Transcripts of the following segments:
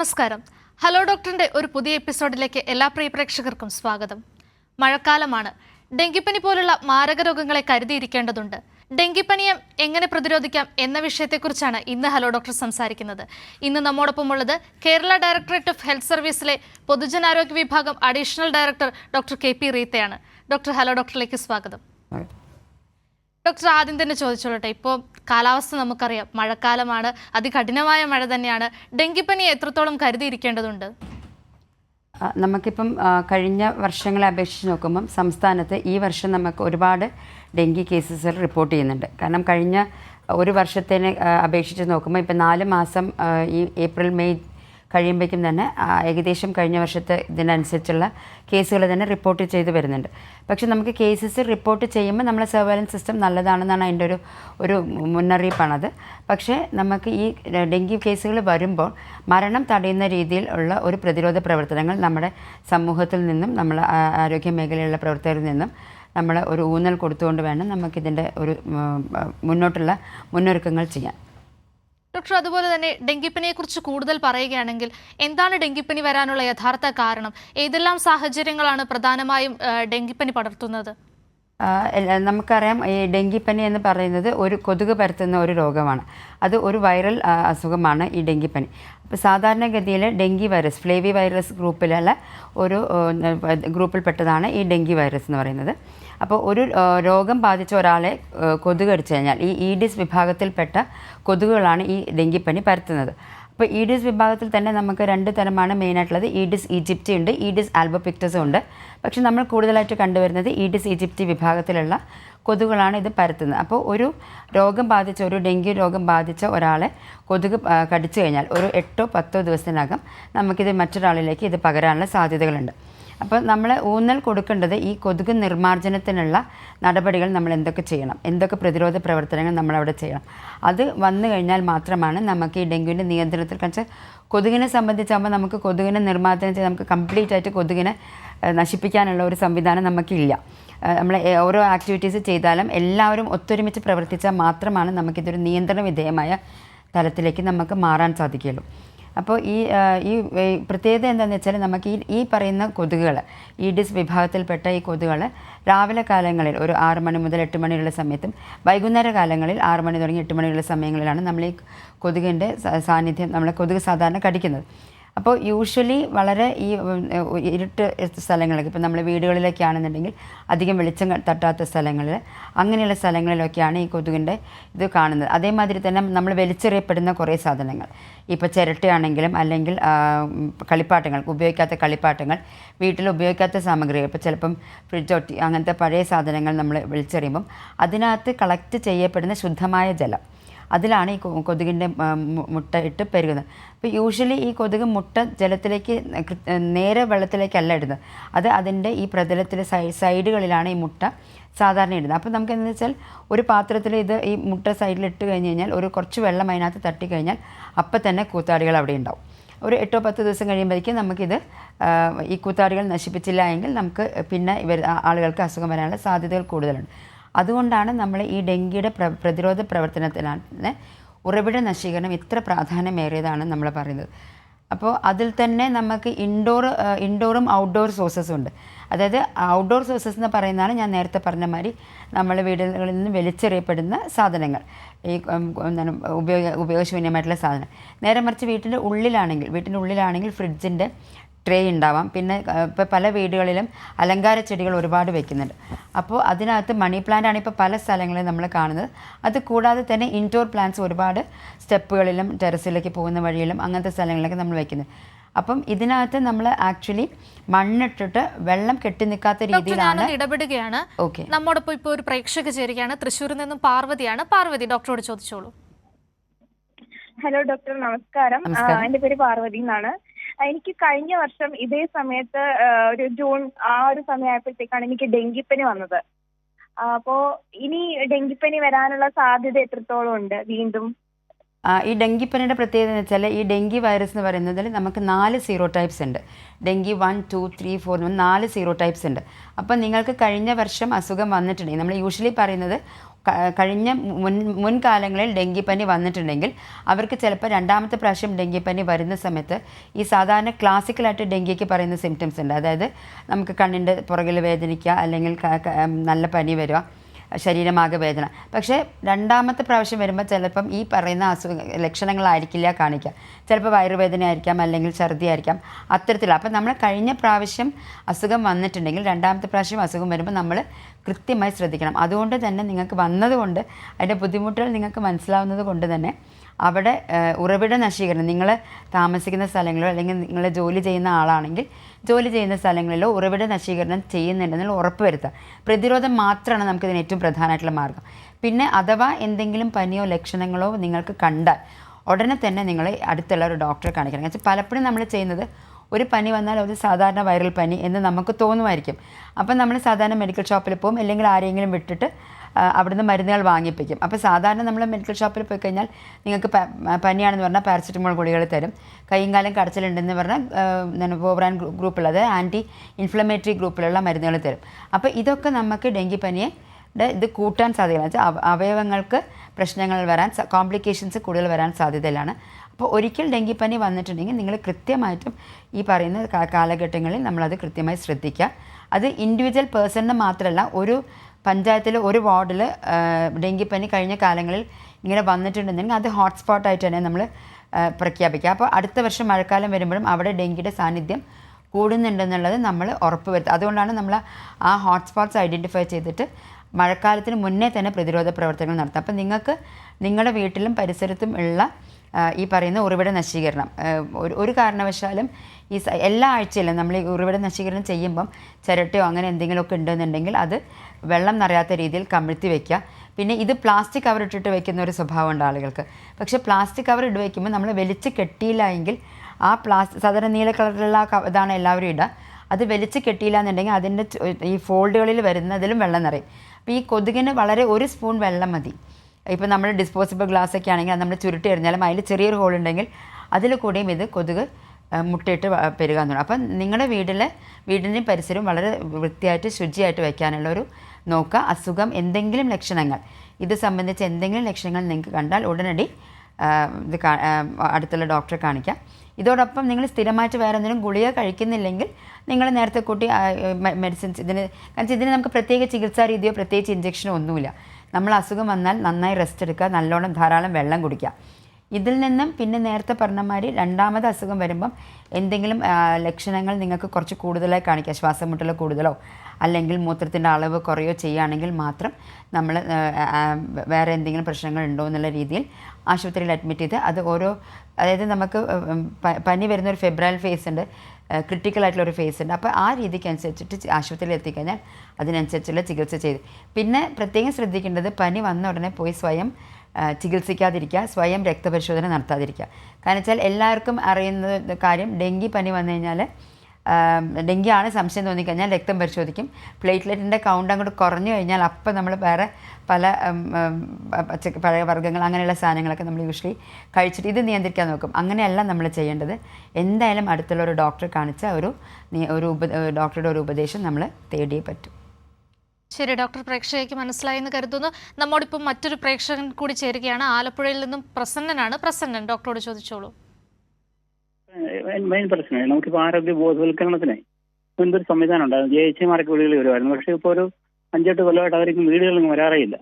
നമസ്കാരം. ഹലോ ഡോക്ടറിന്റെ ഒരു പുതിയ എപ്പിസോഡിലേക്ക് എല്ലാ പ്രിയ പ്രേക്ഷകർക്കും സ്വാഗതം. മഴക്കാലമാണ്. ഡെങ്കിപ്പനി പോലുള്ള മാരക രോഗങ്ങളെ കരുതിയിരിക്കേണ്ടതുണ്ട്. ഡെങ്കിപ്പനിയെ എങ്ങനെ പ്രതിരോധിക്കാം എന്ന വിഷയത്തെക്കുറിച്ചാണ് ഇന്ന് ഹലോ ഡോക്ടർ സംസാരിക്കുന്നത്. ഇന്ന് നമ്മോടൊപ്പമുള്ളത് കേരള ഡയറക്ടറേറ്റ് ഓഫ് ഹെൽത്ത് സർവീസിലെ പൊതുജനാരോഗ്യ വിഭാഗം additional director doctor K P റീത്തയാണ്. Doctor hello ഡോക്ടറിലേക്ക് സ്വാഗതം. ഡോക്ടർ ആദ്യം തന്നെ ചോദിച്ചോളട്ടെ. ഇപ്പോൾ കാലാവസ്ഥ നമുക്കറിയാം. മഴക്കാലമാണ്. അതികഠിനമായ മഴ തന്നെയാണ്. ഡെങ്കിപ്പനി എത്രത്തോളം കരുതിയിരിക്കേണ്ടതുണ്ട്? നമുക്കിപ്പം കഴിഞ്ഞ വർഷങ്ങളെ അപേക്ഷിച്ച് നോക്കുമ്പം സംസ്ഥാനത്ത് ഈ വർഷം നമുക്ക് ഒരുപാട് ഡെങ്കി കേസസ് റിപ്പോർട്ട് ചെയ്യുന്നുണ്ട്. കാരണം കഴിഞ്ഞ ഒരു വർഷത്തിനെ അപേക്ഷിച്ച് നോക്കുമ്പോൾ ഇപ്പം നാല് മാസം ഈ ഏപ്രിൽ മെയ് കഴിയുമ്പോഴേക്കും തന്നെ ഏകദേശം കഴിഞ്ഞ വർഷത്തെ ഇതിനനുസരിച്ചുള്ള കേസുകൾ തന്നെ റിപ്പോർട്ട് ചെയ്ത് വരുന്നുണ്ട്. പക്ഷെ നമുക്ക് കേസസ് റിപ്പോർട്ട് ചെയ്യുമ്പോൾ നമ്മളെ സർവൈലൻസ് സിസ്റ്റം നല്ലതാണെന്നാണ് അതിന്റെ ഒരു ഒരു മുന്നറിയിപ്പാണത്. പക്ഷേ നമുക്ക് ഈ ഡെങ്കി കേസുകൾ വരുമ്പോൾ മരണം തടയുന്ന രീതിയിൽ ഉള്ള ഒരു പ്രതിരോധ പ്രവർത്തനങ്ങൾ നമ്മുടെ സമൂഹത്തിൽ നിന്നും നമ്മൾ ആരോഗ്യ മേഖലയിലുള്ള പ്രവർത്തകരിൽ നിന്നും നമ്മൾ ഒരു ഊന്നൽ കൊടുത്തുകൊണ്ട് വേണം നമുക്കിതിന്റെ ഒരു മുന്നോട്ടുള്ള മുന്നൊരുക്കങ്ങൾ ചെയ്യാൻ. ഡോക്ടർ അതുപോലെ തന്നെ ഡെങ്കിപ്പനിയെ കുറിച്ച് കൂടുതൽ പറയുകയാണെങ്കിൽ എന്താണ് ഡെങ്കിപ്പനി വരാനുള്ള യഥാർത്ഥ കാരണം? ഏതെല്ലാം സാഹചര്യങ്ങളാണ് പ്രധാനമായും ഡെങ്കിപ്പനി പടർത്തുന്നത്? നമുക്കറിയാം ഈ ഡെങ്കിപ്പനി എന്ന് പറയുന്നത് ഒരു കൊതുക് പരത്തുന്ന ഒരു രോഗമാണ്. അത് ഒരു വൈറൽ അസുഖമാണ് ഈ ഡെങ്കിപ്പനി. അപ്പോൾ സാധാരണഗതിയിൽ ഡെങ്കി വൈറസ് ഫ്ലേവി വൈറസ് ഗ്രൂപ്പിലുള്ള ഒരു ഗ്രൂപ്പിൽപ്പെട്ടതാണ് ഈ ഡെങ്കി വൈറസ് എന്ന് പറയുന്നത്. അപ്പോൾ ഒരു രോഗം ബാധിച്ച ഒരാളെ കൊതുക് കടിച്ചു കഴിഞ്ഞാൽ ഈ ഈഡിസ് വിഭാഗത്തിൽപ്പെട്ട കൊതുകുകളാണ് ഈ ഡെങ്കിപ്പനി പരത്തുന്നത്. അപ്പോൾ ഈഡിസ് വിഭാഗത്തിൽ തന്നെ നമുക്ക് രണ്ട് തരമാണ് മെയിനായിട്ടുള്ളത് ഈഡിസ് ഈജിപ്റ്റി ഉണ്ട് ഈഡിസ് ആൽബോപിക്ടസും ഉണ്ട്. പക്ഷെ നമ്മൾ കൂടുതലായിട്ട് കണ്ടുവരുന്നത് ഈഡിസ് ഈജിപ്റ്റി വിഭാഗത്തിലുള്ള കൊതുകുകളാണ് ഇത് പരത്തുന്നത്. അപ്പോൾ ഒരു രോഗം ബാധിച്ച ഒരു ഡെങ്കി രോഗം ബാധിച്ച ഒരാളെ കൊതുക് കടിച്ചു കഴിഞ്ഞാൽ ഒരു എട്ടോ പത്തോ ദിവസത്തിനകം നമുക്കിത് മറ്റൊരാളിലേക്ക് ഇത് പകരാനുള്ള സാധ്യതകളുണ്ട്. അപ്പോൾ നമ്മൾ ഊന്നൽ കൊടുക്കേണ്ടത് ഈ കൊതുക് നിർമ്മാർജനത്തിനുള്ള നടപടികൾ നമ്മൾ എന്തൊക്കെ ചെയ്യണം? എന്തൊക്കെ പ്രതിരോധ പ്രവർത്തനങ്ങൾ നമ്മളവിടെ ചെയ്യണം? അത് വന്നു കഴിഞ്ഞാൽ മാത്രമാണ് നമുക്ക് ഈ ഡെങ്കുവിന്റെ നിയന്ത്രണത്തിൽ കാരണം കൊതുകിനെ സംബന്ധിച്ചാകുമ്പോൾ നമുക്ക് കൊതുകിനെ നിർമ്മാർജനം ചെയ്ത് നമുക്ക് കംപ്ലീറ്റ് ആയിട്ട് കൊതുകിനെ നശിപ്പിക്കാനുള്ള ഒരു സംവിധാനം നമുക്കില്ല. നമ്മൾ ഓരോ ആക്ടിവിറ്റീസ് ചെയ്താലും എല്ലാവരും ഒത്തൊരുമിച്ച് പ്രവർത്തിച്ചാൽ മാത്രമാണ് നമുക്കിതൊരു നിയന്ത്രണ വിധേയമായ തലത്തിലേക്ക് നമുക്ക് മാറാൻ സാധിക്കുകയുള്ളൂ. അപ്പോൾ ഈ ഈ പ്രത്യേകത എന്താണെന്ന് വെച്ചാൽ നമുക്ക് ഈ ഈ പറയുന്ന കൊതുകുകൾ ഈഡിസ് വിഭാഗത്തിൽപ്പെട്ട ഈ കൊതുകുകൾ രാവിലെ കാലങ്ങളിൽ ഒരു ആറ് മണി മുതൽ എട്ട് മണിയുള്ള സമയത്തും വൈകുന്നേര കാലങ്ങളിൽ ആറ് മണി തുടങ്ങി എട്ട് മണിയുള്ള സമയങ്ങളിലാണ് നമ്മൾ ഈ കൊതുകിന്റെ സാന്നിധ്യം നമ്മളെ കൊതുക് സാധാരണ കടിക്കുന്നത്. അപ്പോൾ യൂഷ്വലി വളരെ ഈ ഇരുട്ട് സ്ഥലങ്ങളൊക്കെ ഇപ്പോൾ നമ്മൾ വീടുകളിലൊക്കെ ആണെന്നുണ്ടെങ്കിൽ അധികം വെളിച്ചം തട്ടാത്ത സ്ഥലങ്ങളിൽ അങ്ങനെയുള്ള സ്ഥലങ്ങളിലൊക്കെയാണ് ഈ കൊതുകിന്റെ ഇത് കാണുന്നത്. അതേമാതിരി തന്നെ നമ്മൾ വലിച്ചെറിയപ്പെടുന്ന കുറേ സാധനങ്ങൾ. ഇപ്പോൾ ചിരട്ടയാണെങ്കിലും അല്ലെങ്കിൽ കളിപ്പാട്ടങ്ങൾ ഉപയോഗിക്കാത്ത കളിപ്പാട്ടങ്ങൾ വീട്ടിൽ ഉപയോഗിക്കാത്ത സാമഗ്രികൾ ഇപ്പോൾ ചിലപ്പം ഫ്രിഡ്ജൊട്ടി അങ്ങനത്തെ പഴയ സാധനങ്ങൾ നമ്മൾ വലിച്ചെറിയുമ്പം അതിനകത്ത് കളക്ട് ചെയ്യപ്പെടുന്ന ശുദ്ധമായ ജലം. അതിലാണ് ഈ കൊതുകിന്റെ മുട്ട ഇട്ട് പെരുകുന്നത്. അപ്പോൾ യൂഷ്വലി ഈ കൊതുക് മുട്ട ജലത്തിലേക്ക് നേരെ വെള്ളത്തിലേക്കല്ല ഇടുന്നത്. അത് അതിന്റെ ഈ പ്രതലത്തിലെ സൈ സൈഡുകളിലാണ് ഈ മുട്ട സാധാരണ ഇടുന്നത്. അപ്പോൾ നമുക്ക് എന്താ വെച്ചാൽ ഒരു പാത്രത്തിൽ ഇത് ഈ മുട്ട സൈഡിൽ ഇട്ട് കഴിഞ്ഞ് കഴിഞ്ഞാൽ ഒരു കുറച്ച് വെള്ളം അതിനകത്ത് തട്ടിക്കഴിഞ്ഞാൽ അപ്പം തന്നെ കൂത്താടികൾ അവിടെ ഉണ്ടാവും. ഒരു എട്ടോ പത്ത് ദിവസം കഴിയുമ്പോഴേക്കും നമുക്കിത് ഈ കൂത്താടികൾ നശിപ്പിച്ചില്ല എങ്കിൽ നമുക്ക് പിന്നെ ഇവർ ആളുകൾക്ക് അസുഖം വരാനുള്ള സാധ്യതകൾ കൂടുതലുണ്ട്. അതുകൊണ്ടാണ് നമ്മൾ ഈ ഡെങ്കിയുടെ പ്ര പ്രതിരോധ പ്രവർത്തനത്തിനാണ് ഉറവിട നശീകരണം ഇത്ര പ്രാധാന്യമേറിയതാണ് നമ്മൾ പറയുന്നത്. അപ്പോൾ അതിൽ തന്നെ നമുക്ക് ഇൻഡോർ ഇൻഡോറും ഔട്ട്ഡോർ സോഴ്സസും ഉണ്ട്. അതായത് ഔട്ട്ഡോർ സോഴ്സസ് എന്ന് പറയുന്നതാണ് ഞാൻ നേരത്തെ പറഞ്ഞ മാതിരി നമ്മൾ വീടുകളിൽ നിന്ന് വലിച്ചെറിയപ്പെടുന്ന സാധനങ്ങൾ. ഈ എന്താണ് ഉപയോഗ ഉപയോഗശൂന്യമായിട്ടുള്ള സാധനം. നേരെ മറിച്ച് വീട്ടിന്റെ ഉള്ളിലാണെങ്കിൽ വീട്ടിന്റെ ഉള്ളിലാണെങ്കിൽ ഫ്രിഡ്ജിന്റെ ട്രേ ഉണ്ടാവാം. പിന്നെ ഇപ്പോൾ പല വീടുകളിലും അലങ്കാര ചെടികൾ ഒരുപാട് വെക്കുന്നുണ്ട്. അപ്പോൾ അതിനകത്ത് മണി പ്ലാന്റ് ആണ് ഇപ്പോൾ പല സ്ഥലങ്ങളിലും നമ്മൾ കാണുന്നത്. അത് കൂടാതെ തന്നെ ഇൻഡോർ പ്ലാന്റ്സ് ഒരുപാട് സ്റ്റെപ്പുകളിലും ടെറസിലേക്ക് പോകുന്ന വഴിയിലും അങ്ങനത്തെ സ്ഥലങ്ങളിലൊക്കെ നമ്മൾ വെക്കുന്നത് അപ്പം ഇതിനകത്ത് നമ്മൾ ആക്ച്വലി മണ്ണിട്ടിട്ട് വെള്ളം കെട്ടി നിൽക്കാത്ത രീതിയിലാണ് ഇടപെടുകയാണ്. ഓക്കെ. നമ്മോടൊപ്പം ഇപ്പോൾ ഒരു പ്രേക്ഷക ചേരുകയാണ്. തൃശ്ശൂരിൽ നിന്നും പാർവതിയാണ്. പാർവതി ഡോക്ടറോട് ചോദിച്ചോളൂ. ഹലോ ഡോക്ടർ നമസ്കാരം. എന്റെ പേര് പാർവതി എന്നാണ്. എനിക്ക് കഴിഞ്ഞ വർഷം ഇതേ സമയത്ത് ഒരു ജൂൺ ആ ഒരു സമയമായപ്പോഴത്തേക്കാണ് എനിക്ക് ഡെങ്കിപ്പനി വന്നത്. അപ്പോ ഇനി ഡെങ്കിപ്പനി വരാനുള്ള സാധ്യത എത്രത്തോളം ഉണ്ട് വീണ്ടും? ഈ ഡെങ്കിപ്പനിയുടെ പ്രത്യേകത എന്ന് വെച്ചാൽ ഈ ഡെങ്കി വൈറസ് എന്ന് പറയുന്നതിൽ നമുക്ക് നാല് സീറോ ടൈപ്സ് ഉണ്ട്. Dengue one two three four നാല് സീറോ ടൈപ്സ് ഉണ്ട്. അപ്പം നിങ്ങൾക്ക് കഴിഞ്ഞ വർഷം അസുഖം വന്നിട്ടുണ്ടെങ്കിൽ നമ്മൾ യൂഷ്വലി പറയുന്നത് കഴിഞ്ഞ മുൻ മുൻകാലങ്ങളിൽ ഡെങ്കിപ്പനി വന്നിട്ടുണ്ടെങ്കിൽ അവർക്ക് ചിലപ്പോൾ രണ്ടാമത്തെ പ്രാവശ്യം ഡെങ്കിപ്പനി വരുന്ന സമയത്ത് ഈ സാധാരണ ക്ലാസിക്കലായിട്ട് ഡെങ്കിക്ക് പറയുന്ന സിംറ്റംസ് ഉണ്ട്. അതായത് നമുക്ക് കണ്ണിന്റെ പുറകിൽ വേദനിക്കുക അല്ലെങ്കിൽ നല്ല പനി വരിക. ശരീരമാകെ വേദന. പക്ഷേ രണ്ടാമത്തെ പ്രാവശ്യം വരുമ്പോൾ ചിലപ്പം ഈ പറയുന്ന അസുഖ ലക്ഷണങ്ങളായിരിക്കില്ല കാണിക്കുക ചിലപ്പോൾ വയറുവേദന ആയിരിക്കാം അല്ലെങ്കിൽ ഛർദി ആയിരിക്കാം അത്തരത്തിലുള്ള അപ്പം നമ്മൾ കഴിഞ്ഞ പ്രാവശ്യം അസുഖം വന്നിട്ടുണ്ടെങ്കിൽ രണ്ടാമത്തെ പ്രാവശ്യം അസുഖം വരുമ്പോൾ നമ്മൾ കൃത്യമായി ശ്രദ്ധിക്കണം. അതുകൊണ്ട് തന്നെ നിങ്ങൾക്ക് വന്നതുകൊണ്ട് അതിന്റെ ബുദ്ധിമുട്ടുകൾ നിങ്ങൾക്ക് മനസ്സിലാവുന്നത് കൊണ്ട് തന്നെ അവിടെ ഉറവിട നശീകരണം. നിങ്ങൾ താമസിക്കുന്ന സ്ഥലങ്ങളിലോ അല്ലെങ്കിൽ നിങ്ങൾ ജോലി ചെയ്യുന്ന ആളാണെങ്കിൽ ജോലി ചെയ്യുന്ന സ്ഥലങ്ങളിലോ ഉറവിട നശീകരണം ചെയ്യുന്നുണ്ടെന്നുള്ള ഉറപ്പ് വരുത്തുക. പ്രതിരോധം മാത്രമാണ് നമുക്കിതിന് ഏറ്റവും പ്രധാനമായിട്ടുള്ള മാർഗം. പിന്നെ അഥവാ എന്തെങ്കിലും പനിയോ ലക്ഷണങ്ങളോ നിങ്ങൾക്ക് കണ്ടാൽ ഉടനെ തന്നെ നിങ്ങൾ അടുത്തുള്ള ഒരു ഡോക്ടറെ കാണിക്കണം. വെച്ചാൽ പലപ്പോഴും നമ്മൾ ചെയ്യുന്നത് ഒരു പനി വന്നാൽ ഒരു സാധാരണ വൈറൽ പനി എന്ന് നമുക്ക് തോന്നുമായിരിക്കും. അപ്പം നമ്മൾ സാധാരണ മെഡിക്കൽ ഷോപ്പിൽ പോകും അല്ലെങ്കിൽ ആരെങ്കിലും വിട്ടിട്ട് അവിടുന്ന് മരുന്നുകൾ വാങ്ങിപ്പിക്കും. അപ്പോൾ സാധാരണ നമ്മൾ മെഡിക്കൽ ഷോപ്പിൽ പോയി കഴിഞ്ഞാൽ നിങ്ങൾക്ക് പനിയാണെന്ന് പറഞ്ഞാൽ പാരസെറ്റമോൾ ഗുളികൾ തരും. കൈയും കാലം കടച്ചിലുണ്ടെന്ന് പറഞ്ഞാൽ വോബ്രാൻ ഗ്രൂപ്പുള്ളത് ആന്റി ഇൻഫ്ലമേറ്ററി ഗ്രൂപ്പിലുള്ള മരുന്നുകൾ തരും. അപ്പോൾ ഇതൊക്കെ നമുക്ക് ഡെങ്കിപ്പനിയെ ഇത് കൂട്ടാൻ സാധ്യതയില്ല. വെച്ചാൽ അവയവങ്ങൾക്ക് പ്രശ്നങ്ങൾ വരാൻ കോംപ്ലിക്കേഷൻസ് കൂടുതൽ വരാൻ സാധ്യതയിലാണ്. അപ്പോൾ ഒരിക്കൽ ഡെങ്കിപ്പനി വന്നിട്ടുണ്ടെങ്കിൽ നിങ്ങൾ കൃത്യമായിട്ടും ഈ പറയുന്ന കാലഘട്ടങ്ങളിൽ നമ്മളത് കൃത്യമായി ശ്രദ്ധിക്കുക. അത് ഇൻഡിവിജ്വൽ പേഴ്സണിന് മാത്രമല്ല ഒരു പഞ്ചായത്തിൽ ഒരു വാർഡിൽ ഡെങ്കിപ്പനി കഴിഞ്ഞ കാലങ്ങളിൽ ഇങ്ങനെ വന്നിട്ടുണ്ടെന്നുണ്ടെങ്കിൽ അത് ഹോട്ട്സ്പോട്ടായിട്ട് തന്നെ നമ്മൾ പ്രഖ്യാപിക്കുക അപ്പോൾ അടുത്ത വർഷം മഴക്കാലം വരുമ്പോഴും അവിടെ ഡെങ്കിയുടെ സാന്നിധ്യം കൂടുന്നുണ്ടെന്നുള്ളത് നമ്മൾ ഉറപ്പ് വരുത്തുക അതുകൊണ്ടാണ് നമ്മൾ ആ ഹോട്ട്സ്പോട്ട്സ് ഐഡന്റിഫൈ ചെയ്തിട്ട് മഴക്കാലത്തിന് മുന്നേ തന്നെ പ്രതിരോധ പ്രവർത്തനങ്ങൾ നടത്തുക. അപ്പോൾ നിങ്ങൾക്ക് നിങ്ങളുടെ വീട്ടിലും പരിസരത്തും ഉള്ള ഈ പറയുന്ന ഉറവിട നശീകരണം ഒരു ഒരു കാരണവശാലും ഈ എല്ലാ ആഴ്ചയിലും നമ്മൾ ഈ ഉറവിട നശീകരണം ചെയ്യുമ്പം ചിരട്ടയോ അങ്ങനെ എന്തെങ്കിലുമൊക്കെ ഉണ്ടെന്നുണ്ടെങ്കിൽ അത് വെള്ളം നിറയാത്ത രീതിയിൽ കമിഴ്ത്തി വെക്കുക. പിന്നെ ഇത് പ്ലാസ്റ്റിക് കവർ ഇട്ടിട്ട് വെക്കുന്ന ഒരു സ്വഭാവമുണ്ട് ആളുകൾക്ക്. പക്ഷേ പ്ലാസ്റ്റിക് കവർ ഇട്ട് വയ്ക്കുമ്പോൾ നമ്മൾ വലിച്ച് കെട്ടിയില്ല എങ്കിൽ ആ പ്ലാസ്റ്റിക് സാധാരണ നീല കളറിലുള്ള ഇതാണ് എല്ലാവരും ഇടുക. അത് വലിച്ച് കെട്ടിയില്ല എന്നുണ്ടെങ്കിൽ അതിന്റെ ഈ ഫോൾഡുകളിൽ വരുന്നതിലും വെള്ളം നിറയും. അപ്പോൾ ഈ കൊതുകിന് വളരെ ഒരു സ്പൂൺ വെള്ളം മതി. ഇപ്പോൾ നമ്മൾ ഡിസ്പോസിബിൾ ഗ്ലാസ് ഒക്കെ ആണെങ്കിൽ അത് നമ്മൾ ചുരുട്ടി എറിഞ്ഞാലും അതിൽ ചെറിയൊരു ഹോൾ ഉണ്ടെങ്കിൽ അതിൽ കൂടിയും ഇത് കൊതുക് മുട്ടയിട്ട് പെരുകാൻ തുടങ്ങും. അപ്പം നിങ്ങളുടെ വീട്ടിലെ വീടിന്റെയും പരിസരവും വളരെ വൃത്തിയായിട്ട് ശുചിയായിട്ട് വെക്കാനുള്ള ഒരു നോക്കുക. അസുഖം എന്തെങ്കിലും ലക്ഷണങ്ങൾ. ഇത് സംബന്ധിച്ച് എന്തെങ്കിലും ലക്ഷണങ്ങൾ നിങ്ങൾക്ക് കണ്ടാൽ ഉടനടി ഇത് അടുത്തുള്ള ഡോക്ടറെ കാണിക്കാം. ഇതോടൊപ്പം നിങ്ങൾ സ്ഥിരമായിട്ട് വേറെ എന്തെങ്കിലും ഗുളിക കഴിക്കുന്നില്ലെങ്കിൽ നിങ്ങൾ നേരത്തെ കൂട്ടി മെഡിസിൻസ് ഇതിന് കാരണം ഇതിന് നമുക്ക് പ്രത്യേക ചികിത്സാ രീതിയോ പ്രത്യേകിച്ച് ഇഞ്ചക്ഷനോ ഒന്നുമില്ല. നമ്മൾ അസുഖം വന്നാൽ നന്നായി റെസ്റ്റ് എടുക്കുക നല്ലോണം ധാരാളം വെള്ളം കുടിക്കുക. ഇതിൽ നിന്നും പിന്നെ നേരത്തെ പറഞ്ഞ മാതിരി രണ്ടാമത് അസുഖം വരുമ്പം എന്തെങ്കിലും ലക്ഷണങ്ങൾ നിങ്ങൾക്ക് കുറച്ച് കൂടുതലായി കാണിക്കുക ശ്വാസം മുട്ടൽ കൂടുതലോ അല്ലെങ്കിൽ മൂത്രത്തിന്റെ അളവ് കുറയോ ചെയ്യുകയാണെങ്കിൽ മാത്രം നമ്മൾ വേറെ എന്തെങ്കിലും പ്രശ്നങ്ങൾ ഉണ്ടോ എന്നുള്ള രീതിയിൽ ആശുപത്രിയിൽ അഡ്മിറ്റ് ചെയ്ത് അത് ഓരോ അതായത് നമുക്ക് പനി വരുന്ന ഒരു ഫെബ്രൈൽ ഫേസ് ഉണ്ട് ക്രിട്ടിക്കൽ ആയിട്ടുള്ള ഒരു ഫേസ് ഉണ്ട്. അപ്പോൾ ആ രീതിക്ക് അനുസരിച്ചിട്ട് ആശുപത്രിയിൽ എത്തിക്കഴിഞ്ഞാൽ അതിനനുസരിച്ചുള്ള ചികിത്സ ചെയ്ത്. പിന്നെ പ്രത്യേകം ശ്രദ്ധിക്കേണ്ടത് പനി വന്ന ഉടനെ പോയി സ്വയം ചികിത്സിക്കാതിരിക്കുക സ്വയം രക്തപരിശോധന നടത്താതിരിക്കുക. കാരണം വെച്ചാൽ എല്ലാവർക്കും അറിയുന്ന കാര്യം ഡെങ്കി പനി വന്നു കഴിഞ്ഞാൽ ഡെങ്കി ആണ് സംശയം തോന്നിക്കഴിഞ്ഞാൽ രക്തം പരിശോധിക്കും. പ്ലേറ്റ്ലെറ്റിന്റെ കൗണ്ട് അങ്ങോട്ട് കുറഞ്ഞു കഴിഞ്ഞാൽ അപ്പം നമ്മൾ വേറെ പല പഴയ വർഗങ്ങൾ അങ്ങനെയുള്ള സാധനങ്ങളൊക്കെ നമ്മൾ യൂഷ്വലി കഴിച്ചിട്ട് ഇത് നിയന്ത്രിക്കാൻ നോക്കും. അങ്ങനെയല്ല നമ്മൾ ചെയ്യേണ്ടത്. എന്തായാലും അടുത്തുള്ള ഒരു ഡോക്ടറെ കാണിച്ച ഒരു ഒരു ഉപ ഡോക്ടറുടെ ഒരു ഉപദേശം നമ്മൾ തേടിയേ പറ്റും. ശരി ഡോക്ടർ പ്രേക്ഷകയ്ക്ക് മനസ്സിലായി എന്ന് കരുതുന്നു. നമ്മോടിപ്പം മറ്റൊരു പ്രേക്ഷകൻ കൂടി ചേരുകയാണ്. ആലപ്പുഴയിൽ നിന്നും പ്രസന്നനാണ് പ്രസന്നൻ. ഡോക്ടറോട് ചോദിച്ചോളൂ. മെയിൻ പ്രശ്നമേ നമുക്കിപ്പോൾ ആരോഗ്യ ബോധവൽക്കരണത്തിന് മുൻപൊരു സംവിധാനം ഉണ്ടായിരുന്നു ജെ എച്ച് മാർക്ക് വീടുകളിൽ വരുമായിരുന്നു. പക്ഷെ ഇപ്പോൾ ഒരു അഞ്ചെട്ട് കൊല്ലമായിട്ട് അവർക്ക് വീടുകളിൽ വരാറേയില്ല.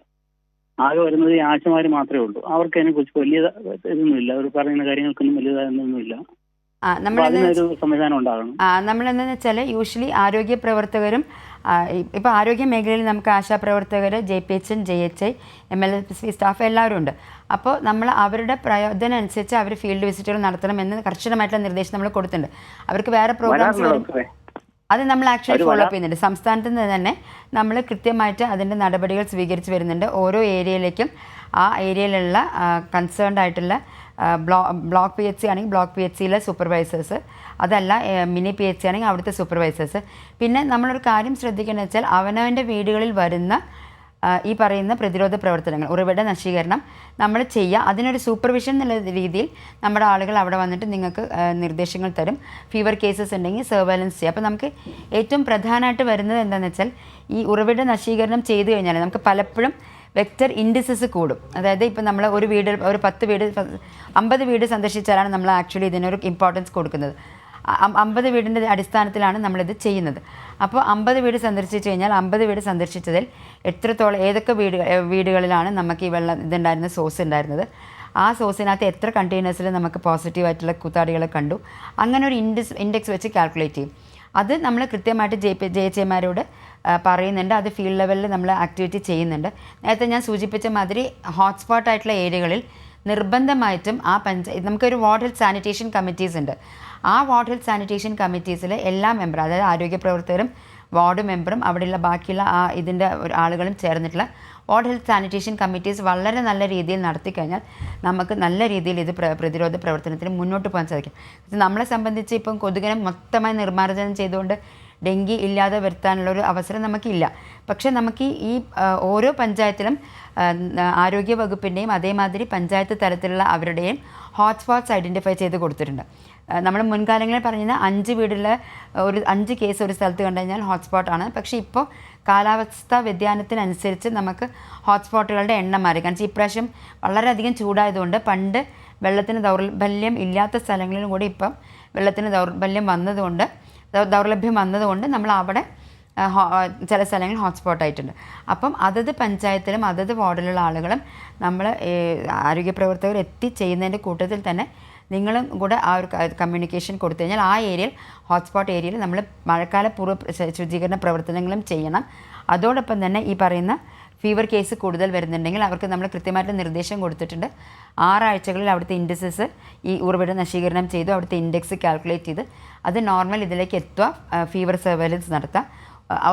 ആകെ വരുന്നത് ഈ ആശമാർ മാത്രമേ ഉള്ളൂ. അവർക്ക് അതിനെക്കുറിച്ച് വലിയ ഇതൊന്നുമില്ല. അവർ പറയുന്ന കാര്യങ്ങൾക്കൊന്നും വലിയതായൊന്നുമില്ല നമ്മൾ സംവിധാനം ഉണ്ടാകണം. നമ്മൾ നമ്മളെന്താണെന്ന് വെച്ചാൽ യൂഷ്വലി ആരോഗ്യ പ്രവർത്തകരും ഇപ്പോൾ ആരോഗ്യ മേഖലയിൽ നമുക്ക് ആശാപ്രവർത്തകർ J P H N J H I M L S P staff എല്ലാവരും ഉണ്ട്. അപ്പോൾ നമ്മൾ അവരുടെ പ്രയോജനം അനുസരിച്ച് അവർ ഫീൽഡ് വിസിറ്റുകൾ നടത്തണം നടത്തണമെന്ന് കർശനമായിട്ടുള്ള നിർദ്ദേശം നമ്മൾ കൊടുത്തിട്ടുണ്ട്. അവർക്ക് വേറെ പ്രോഗ്രാംസ് അത് നമ്മൾ ആക്ച്വലി ഫോളോ അപ്പ് ചെയ്യുന്നുണ്ട്. സംസ്ഥാനത്ത് നിന്ന് തന്നെ നമ്മൾ കൃത്യമായിട്ട് അതിന്റെ നടപടികൾ സ്വീകരിച്ച് വരുന്നുണ്ട്. ഓരോ ഏരിയയിലേക്കും ആ ഏരിയയിലുള്ള കൺസേൺഡ് ആയിട്ടുള്ള ബ്ലോക്ക് പി എച്ച് സി ആണെങ്കിൽ ബ്ലോക്ക് പി എച്ച് സിയിലെ സൂപ്പർവൈസേഴ്സ് അതല്ല മിനി പി എച്ച് സി ആണെങ്കിൽ അവിടുത്തെ സൂപ്പർവൈസേഴ്സ് പിന്നെ നമ്മളൊരു കാര്യം ശ്രദ്ധിക്കുന്നത് വെച്ചാൽ അവനവന്റെ വീടുകളിൽ വരുന്ന ഈ പറയുന്ന പ്രതിരോധ പ്രവർത്തനങ്ങൾ ഉറവിട നശീകരണം നമ്മൾ ചെയ്യുക. അതിനൊരു സൂപ്പർവിഷൻ എന്നുള്ള രീതിയിൽ നമ്മുടെ ആളുകൾ അവിടെ വന്നിട്ട് നിങ്ങൾക്ക് നിർദ്ദേശങ്ങൾ തരും. ഫീവർ കേസസ് ഉണ്ടെങ്കിൽ സർവൈലൻസ് ചെയ്യുക. അപ്പോൾ നമുക്ക് ഏറ്റവും പ്രധാനമായിട്ട് വരുന്നത് എന്താണെന്ന് വെച്ചാൽ ഈ ഉറവിട നശീകരണം ചെയ്തു കഴിഞ്ഞാൽ നമുക്ക് പലപ്പോഴും വെക്റ്റർ ഇൻഡിസസ് കൂടും. അതായത് ഇപ്പം നമ്മൾ ഒരു വീട് ഒരു പത്ത് വീട് അമ്പത് വീട് സന്ദർശിച്ചാലാണ് നമ്മൾ ആക്ച്വലി ഇതിനൊരു ഇമ്പോർട്ടൻസ് കൊടുക്കുന്നത്. അമ്പത് വീടിന്റെ അടിസ്ഥാനത്തിലാണ് നമ്മളിത് ചെയ്യുന്നത്. അപ്പോൾ അമ്പത് വീട് സന്ദർശിച്ച് കഴിഞ്ഞാൽ അമ്പത് വീട് സന്ദർശിച്ചതിൽ എത്രത്തോളം ഏതൊക്കെ വീട് വീടുകളിലാണ് നമുക്ക് ഈ വെള്ളം ഇതുണ്ടായിരുന്ന സോസ് ഉണ്ടായിരുന്നത്. ആ സോസിനകത്ത് എത്ര കണ്ടെയ്നേഴ്സിൽ നമുക്ക് പോസിറ്റീവായിട്ടുള്ള കൂത്താടികളെ കണ്ടു. അങ്ങനെ ഒരു ഇൻഡെക്സ് ഇൻഡെക്സ് വെച്ച് കാൽക്കുലേറ്റ് ചെയ്യും. അത് നമ്മൾ കൃത്യമായിട്ട് ജെ പി ജെ എച്ച് എമാരോട് പറയുന്നുണ്ട്. അത് ഫീൽഡ് ലെവലിൽ നമ്മൾ ആക്ടിവിറ്റി ചെയ്യുന്നുണ്ട്. നേരത്തെ ഞാൻ സൂചിപ്പിച്ച മാതിരി ഹോട്ട്സ്പോട്ട് ആയിട്ടുള്ള ഏരിയകളിൽ നിർബന്ധമായിട്ടും ആ പഞ്ചായത്ത് നമുക്കൊരു വാർഡ് ഹെൽത്ത് സാനിറ്റേഷൻ കമ്മിറ്റീസ് ഉണ്ട്. ആ വാർഡ് ഹെൽത്ത് സാനിറ്റേഷൻ കമ്മിറ്റീസിലെ എല്ലാ മെമ്പറും അതായത് ആരോഗ്യ പ്രവർത്തകരും വാർഡ് മെമ്പറും അവിടെയുള്ള ബാക്കിയുള്ള ആ ഇതിന്റെ ആളുകളും ചേർന്നിട്ടുള്ള വാർഡ് ഹെൽത്ത് സാനിറ്റേഷൻ കമ്മിറ്റീസ് വളരെ നല്ല രീതിയിൽ നടത്തി കഴിഞ്ഞാൽ നമുക്ക് നല്ല രീതിയിൽ ഇത് പ്ര- പ്രതിരോധ പ്രവർത്തനത്തിന് മുന്നോട്ട് പോകാൻ സാധിക്കും. നമ്മളെ സംബന്ധിച്ച് ഇപ്പം കൊതുകിനെ മൊത്തമായി നിർമ്മാർജനം ചെയ്തുകൊണ്ട് ഡെങ്കി ഇല്ലാതെ വരുത്താനുള്ള ഒരു അവസരം നമുക്കില്ല. പക്ഷേ നമുക്ക് ഈ- ഓരോ പഞ്ചായത്തിലും ആരോഗ്യ വകുപ്പിന്റെയും അതേമാതിരി പഞ്ചായത്ത് തലത്തിലുള്ള അവരുടെയും ഹോട്ട്സ്പോട്ട്സ് ഐഡന്റിഫൈ ചെയ്ത് കൊടുത്തിട്ടുണ്ട്. നമ്മൾ മുൻകാലങ്ങളിൽ പറഞ്ഞാൽ അഞ്ച് വീടുള്ള ഒരു അഞ്ച് കേസ് ഒരു സ്ഥലത്ത് കണ്ടു കഴിഞ്ഞാൽ ഹോട്ട്സ്പോട്ടാണ് പക്ഷേ ഇപ്പോൾ കാലാവസ്ഥ വ്യതിയാനത്തിനനുസരിച്ച് നമുക്ക് ഹോട്ട്സ്പോട്ടുകളുടെ എണ്ണം മാറി. കാരണം ഇപ്രാവശ്യം വളരെയധികം ചൂടായതുകൊണ്ട് പണ്ട് വെള്ളത്തിന് ദൗർബല്യം ഇല്ലാത്ത സ്ഥലങ്ങളിലും കൂടി ഇപ്പം വെള്ളത്തിന് ദൗർബല്യം വന്നതുകൊണ്ട് ദൗർലഭ്യം വന്നതുകൊണ്ട് നമ്മൾ അവിടെ ചില സ്ഥലങ്ങളിൽ ഹോട്ട്സ്പോട്ട് ആയിട്ടുണ്ട്. അപ്പം അതത് പഞ്ചായത്തിലും അതത് വാർഡിലുള്ള ആളുകളും നമ്മൾ ആരോഗ്യ പ്രവർത്തകർ എത്തി ചെയ്യുന്നതിന്റെ കൂട്ടത്തിൽ തന്നെ നിങ്ങളും കൂടെ ആ ഒരു കമ്മ്യൂണിക്കേഷൻ കൊടുത്തു കഴിഞ്ഞാൽ ആ ഏരിയയിൽ ഹോട്ട്സ്പോട്ട് ഏരിയയിൽ നമ്മൾ മഴക്കാല പൂർവ ശുചീകരണ പ്രവർത്തനങ്ങളും ചെയ്യണം. അതോടൊപ്പം തന്നെ ഈ പറയുന്ന ഫീവർ കേസ് കൂടുതൽ വരുന്നുണ്ടെങ്കിൽ അവർക്ക് നമ്മൾ കൃത്യമായിട്ട് നിർദ്ദേശം കൊടുത്തിട്ടുണ്ട്. ആറാഴ്ചകളിൽ അവിടുത്തെ ഇൻഡസസ് ഈ ഉറവിട നശീകരണം ചെയ്തു അവിടുത്തെ ഇൻഡെക്സ് കാൽക്കുലേറ്റ് ചെയ്ത്. അത് നോർമൽ ഇതിലേക്ക് എത്തുക ഫീവർ സർവൈലൻസ് നടത്തുക